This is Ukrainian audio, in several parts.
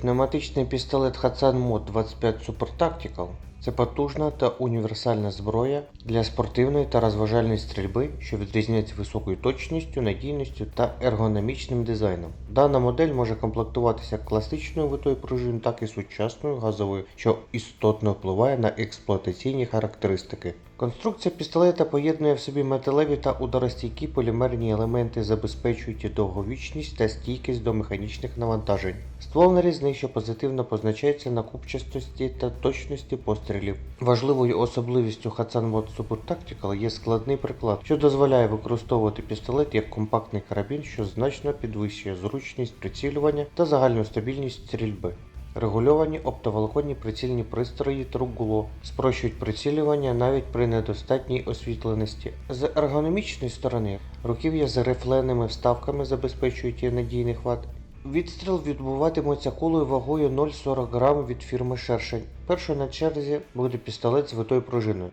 Пневматичний пістолет Hatsan Mod 25 Super Tactical це потужна та універсальна зброя для спортивної та розважальної стрільби, що відрізняється високою точністю, надійністю та ергономічним дизайном. Дана модель може комплектуватися як класичною витою пружин, так і сучасною газовою, що істотно впливає на експлуатаційні характеристики. Конструкція пістолета поєднує в собі металеві та ударостійкі полімерні елементи, забезпечують довговічність та стійкість до механічних навантажень. Ствол нарізний, що позитивно позначається на купчастості та точності пострілів. Важливою особливістю Hatsan Mod Super Tactical є складний приклад, що дозволяє використовувати пістолет як компактний карабін, що значно підвищує зручність прицілювання та загальну стабільність стрільби. Регульовані оптоволоконні прицільні пристрої Trugulo спрощують прицілювання навіть при недостатній освітленості. З ергономічної сторони руків'я з рифленими вставками забезпечують надійний хват. Відстріл відбуватиметься кулею вагою 0,40 грам від фірми Шершень. Першою на черзі буде пістолет з витою пружиною.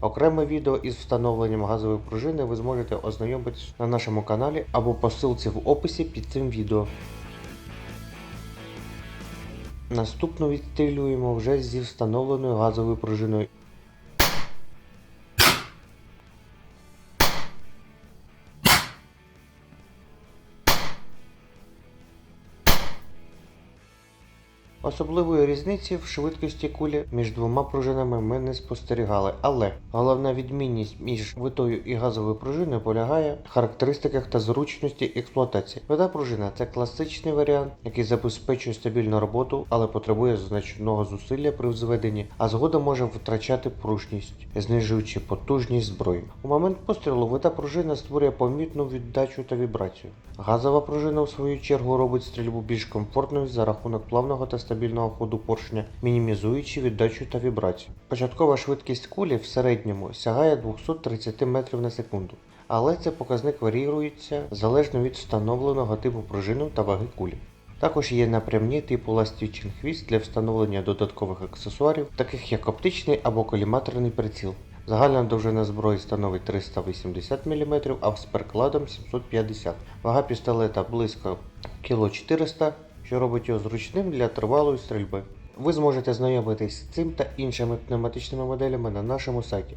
Окреме відео із встановленням газової пружини ви зможете ознайомитись на нашому каналі або по ссылці в описі під цим відео. Наступно відстрілюємо вже зі встановленою газовою пружиною. Особливої різниці в швидкості кулі між двома пружинами ми не спостерігали, але головна відмінність між витою і газовою пружиною полягає в характеристиках та зручності експлуатації. Вита пружина це класичний варіант, який забезпечує стабільну роботу, але потребує значного зусилля при взведенні, а згодом може втрачати пружність, знижуючи потужність зброї. У момент пострілу вита пружина створює помітну віддачу та вібрацію. Газова пружина, в свою чергу, робить стрільбу більш комфортною за рахунок плавного та стабільного ходу поршня, мінімізуючи віддачу та вібрацію. Початкова швидкість кулі в середньому сягає 230 метрів на секунду. Але цей показник варіюється залежно від встановленого типу пружини та ваги кулі. Також є напрямні типу ластівчин хвіст для встановлення додаткових аксесуарів, таких як оптичний або коліматорний приціл. Загальна довжина зброї становить 380 мм, а з перекладом 750 Вага пістолета близько 400 кг, що робить його зручним для тривалої стрільби. Ви зможете знайомитись з цим та іншими пневматичними моделями на нашому сайті.